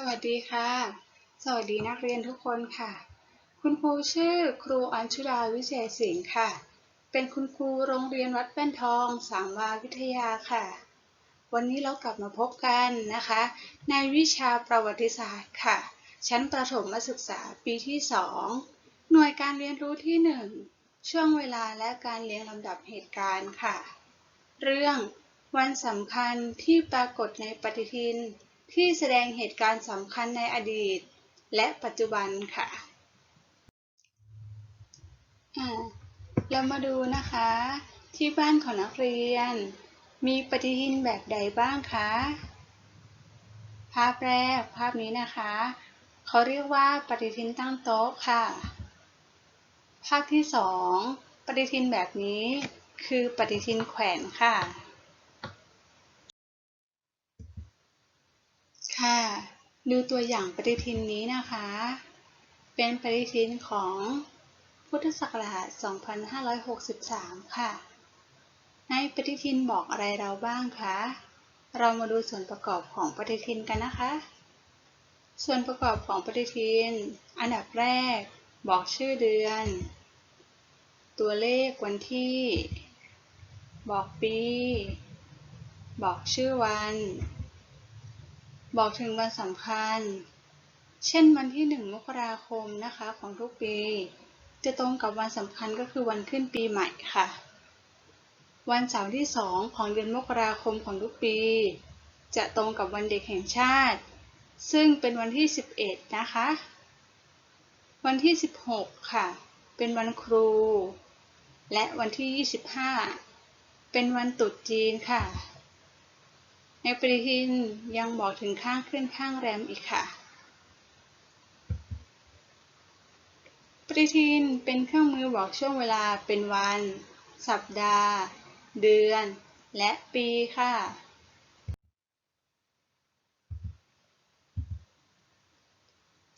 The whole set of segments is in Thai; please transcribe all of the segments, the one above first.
สวัสดีค่ะ สวัสดีนักเรียนทุกคนค่ะ คุณครูชื่อครูอัญชุดาวิเศษสิงห์ค่ะ เป็นคุณครูโรงเรียนวัดแป้นทองสามวาวิทยาค่ะ วันนี้เรากลับมาพบกันนะคะ ในวิชาประวัติศาสตร์ค่ะ ชั้นประถมศึกษาปีที่ 2 หน่วยการเรียนรู้ที่ 1 ช่วงเวลาและการเรียงลำดับเหตุการณ์ค่ะ เรื่องวันสำคัญที่ปรากฏในปฏิทิน ที่แสดงเหตุการณ์สำคัญในอดีต และปัจจุบันค่ะอ่าเรามาดูนะคะ ที่บ้านของนักเรียน มีปฏิทินแบบใดบ้างคะภาพแรกภาพนี้นะคะ เขาเรียกว่าปฏิทินตั้งโต๊ะค่ะ ภาพที่สองปฏิทินแบบนี้คือปฏิทินแขวนค่ะ ค่ะ ดูตัวอย่างปฏิทินนี้นะคะ เป็นปฏิทินของพุทธศักราช 2563 ค่ะ ในปฏิทินบอกอะไรเราบ้างคะ เรามาดูส่วนประกอบของปฏิทินกันนะคะ ส่วนประกอบของปฏิทิน อันดับแรก บอกชื่อเดือน ตัวเลขวันที่ บอกปี บอกชื่อวัน บอกถึงวันสำคัญ เช่นวันที่ 1 มกราคมนะคะของทุกปี จะตรงกับวันสำคัญก็คือวันขึ้นปีใหม่ค่ะ วันเสาร์ที่ 2 ของเดือนมกราคมของทุกปี จะตรงกับวันเด็กแห่งชาติ ซึ่งเป็นวันที่ 11 นะคะ วันที่ 16 ค่ะ เป็นวันครู และวันที่ 25 เป็นวันตรุษจีนค่ะ ในปฏิทินยังบอกถึงข้างขึ้นข้างแรมอีกค่ะ ปฏิทินเป็นเครื่องมือบอกช่วงเวลาเป็นวัน สัปดาห์ เดือน และปีค่ะ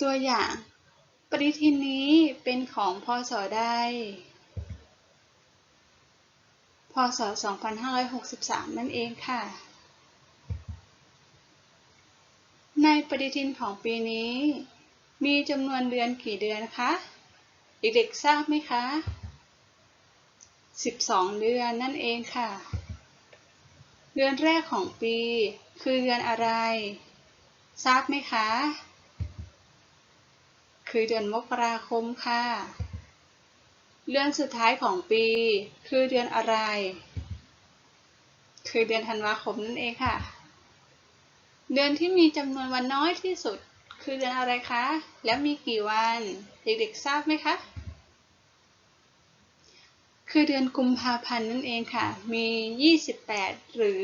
ตัวอย่าง ปฏิทินนี้เป็นของพศใด พศ 2563 นั่นเองค่ะ ในปฏิทินของปีนี้ มีจำนวนเดือนกี่เดือนคะ เด็กๆทราบไหมคะ 12 เดือนนั่นเองค่ะ เดือนแรกของปีคือเดือนอะไร ทราบไหมคะ คือเดือนมกราคมค่ะ เดือนสุดท้ายของปีคือเดือนอะไร คือเดือนธันวาคมนั่นเองค่ะ เดือนที่มีจำนวนวันน้อยที่สุด คือเดือนอะไรคะ แล้วมีกี่วัน เด็กๆทราบไหมคะ คือเดือนกุมภาพันธ์นั่นเองค่ะ มี 28 หรือ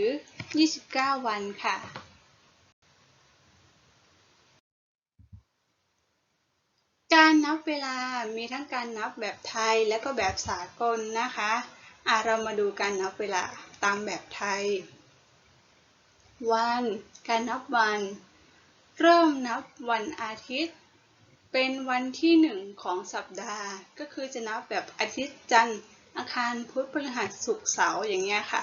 29 วันค่ะการนับเวลา มีทั้งการนับแบบไทยและก็แบบสากลนะคะ อะเรามาดูการนับเวลาตามแบบไทย วัน การนับวัน เริ่มนับวันอาทิตย์ เป็นวันที่หนึ่งของสัปดาห์ ก็คือจะนับแบบอาทิตย์จันทร์อังคารพุธพฤหัสศุกร์เสาร์อย่างเงี้ยค่ะ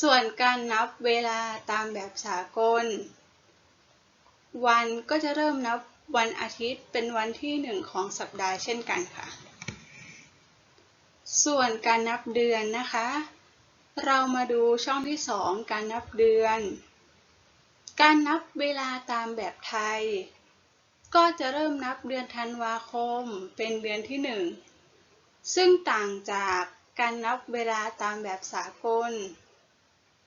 ส่วนการนับเวลาตามแบบสากล วันก็จะเริ่มนับวันอาทิตย์เป็นวันที่หนึ่งของสัปดาห์เช่นกันค่ะ ส่วนการนับเดือนนะคะ เรามาดูช่องที่ 2 การนับเดือน การนับเวลาตามแบบไทย ก็จะเริ่มนับเดือนธันวาคมเป็นเดือนที่ 1 ซึ่งต่างจากการนับเวลาตามแบบสากล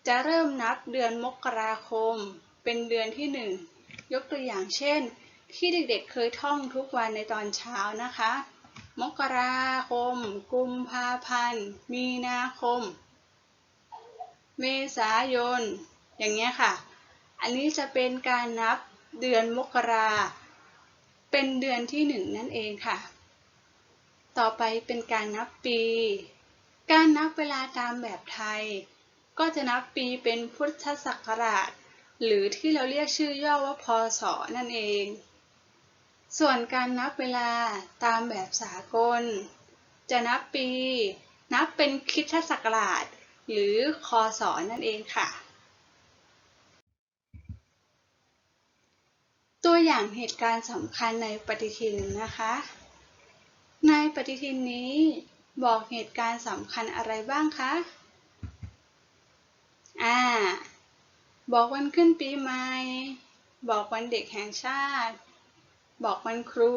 จะเริ่มนับเดือนมกราคมเป็นเดือนที่ 1 ยกตัวอย่างเช่น ที่เด็กๆเคยท่องทุกวันในตอนเช้านะคะ มกราคม กุมภาพันธ์ มีนาคม เมษายน อย่างเงี้ยค่ะ อันนี้จะเป็นการนับเดือนมกรา เป็นเดือนที่หนึ่งนั่นเองค่ะ ต่อไปเป็นการนับปี การนับเวลาตามแบบไทย ก็จะนับปีเป็นพุทธศักราช หรือที่เราเรียกชื่อย่อว่าพศนั่นเอง ส่วนการนับเวลาตามแบบสากล จะนับปี นับเป็นคริสตศักราช หรือคศนั่นเองค่ะ ตัวอย่างเหตุการณ์สำคัญในปฏิทินนะคะ ในปฏิทินนี้บอกเหตุการณ์สำคัญอะไรบ้างคะ อ่า บอกวันขึ้นปีใหม่ บอกวันเด็กแห่งชาติ บอกวันครู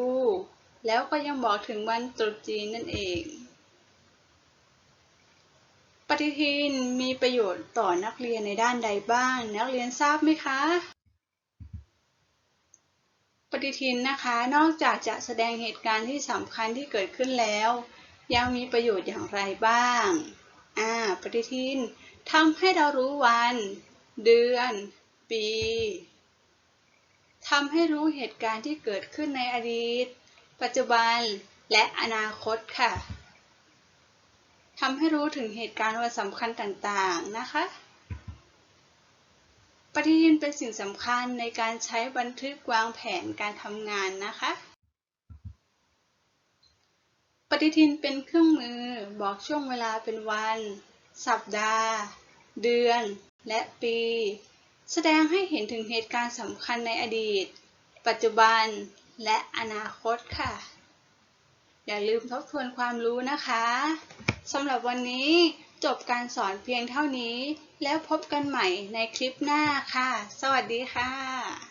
แล้วก็ยังบอกถึงวันตรุษจีนนั่นเอง ปฏิทินมีประโยชน์ต่อนักเรียนในด้านใดบ้าง นักเรียนทราบไหมคะ ปฏิทินนะคะนอกจากจะแสดงเหตุการณ์ที่สำคัญที่เกิดขึ้นแล้ว ยังมีประโยชน์อย่างไรบ้างอ่าปฏิทินทำให้เรารู้วัน เดือน ปีทำให้รู้เหตุการณ์ที่เกิดขึ้นในอดีต ปัจจุบันและอนาคตค่ะ ทำให้รู้ถึงเหตุการณ์วันสำคัญต่างๆนะคะ ปฏิทินเป็นสิ่งสำคัญในการใช้บันทึกวางแผนการทำงานนะคะ ปฏิทินเป็นเครื่องมือบอกช่วงเวลาเป็นวัน สัปดาห์ เดือน และปี แสดงให้เห็นถึงเหตุการณ์สำคัญในอดีต ปัจจุบันและอนาคตค่ะ อย่าลืมทบทวนความรู้นะคะสำหรับวันนี้จบการสอนเพียงเท่านี้ แล้วพบกันใหม่ในคลิปหน้าค่ะ สวัสดีค่ะ